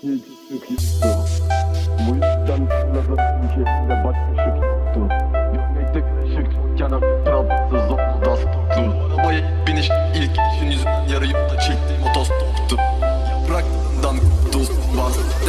sık yoktu Bu yüzden fırladım ülkemde başka yoktu Gömlekte güneşik Bu arabaya ilk biniş ilk işin yüzünden yarı yolda çektiğim otostoptu Yapraklarından koptu bastı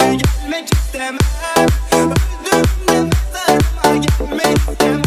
Gelmek istemem. Öldüğümde mezarıma gelmek istemem.